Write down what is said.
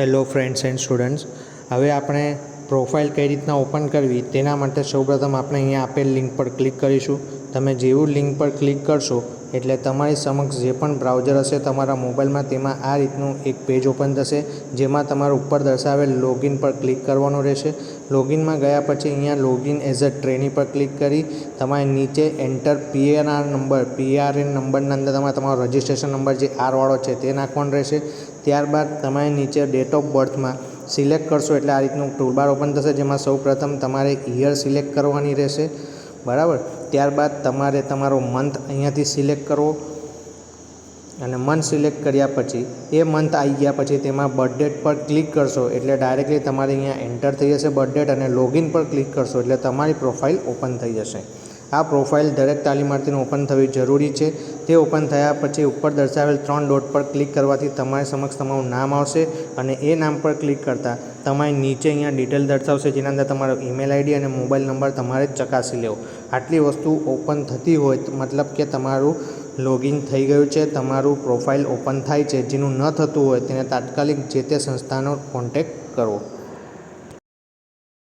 Hello friends and students હવે આપણે profile કઈ રીતના ઓપન કરવી, તેના માટે સૌપ્રથમ આપણે અહીંયા આપેલ લિંક પર ક્લિક કરીશું. તમે જેવું લિંક પર ક્લિક કરશો, એટલે તમારી સમક્ષ જે પણ બ્રાઉઝર હશે તમારા મોબાઈલમાં તેમાં આ રીતનું એક પેજ ઓપન થશે, જેમાં તમારે ઉપર દર્શાવેલ લોગિન પર ક્લિક કરવાનું રહેશે. લોગિનમાં ગયા પછી અહીંયા લોગિન એઝ અ ટ્રેની પર ક્લિક કરી, તમારે નીચે એન્ટર પીએનઆર નંબર પીઆરએન નંબરના અંદર તમારે તમારો રજિસ્ટ્રેશન નંબર જે આરવાળો છે તે નાખવાનો રહેશે. ત્યારબાદ તમારે નીચે ડેટ ઓફ બર્થમાં સિલેક્ટ કરશો એટલે આ રીતનું ટૂલબાર ઓપન થશે, જેમાં સૌપ્રથમ તમારે યર સિલેક્ટ કરવાની રહેશે. બરાબર? ત્યારબાદ તમારે તમારો મંથ અહીંયાથી સિલેક્ટ કરવો અને મંથ સિલેક્ટ કર્યા પછી, એ મંથ આવી ગયા પછી તેમાં બર્થ ડેટ પર ક્લિક કરશો એટલે ડાયરેક્ટલી તમારે અહીંયા એન્ટર થઈ જશે બર્થ ડેટ અને લોગિન પર ક્લિક કરશો એટલે તમારી પ્રોફાઇલ ઓપન થઈ જશે. આ પ્રોફાઇલ દરેક તાલીમાર્થીને ઓપન થવી જરૂરી છે. તે ઓપન થયા પછી ઉપર દર્શાવેલ ત્રણ ડોટ પર ક્લિક કરવાથી તમારી સમક્ષ તમારું નામ આવશે અને એ નામ પર ક્લિક કરતાં તમારી નીચે અહીંયા ડિટેલ દર્શાવશે, જેના અંદર તમારો ઈમેલ આઈડી અને મોબાઈલ નંબર તમારે ચકાસી લેવો. આટલી વસ્તુ ઓપન થતી હોય મતલબ કે તમારું લોગિન થઈ ગયું છે, તમારું પ્રોફાઇલ ઓપન થાય છે. જેનું ન થતું હોય તેને તાત્કાલિક જે તે સંસ્થાનો કોન્ટેક્ટ કરવો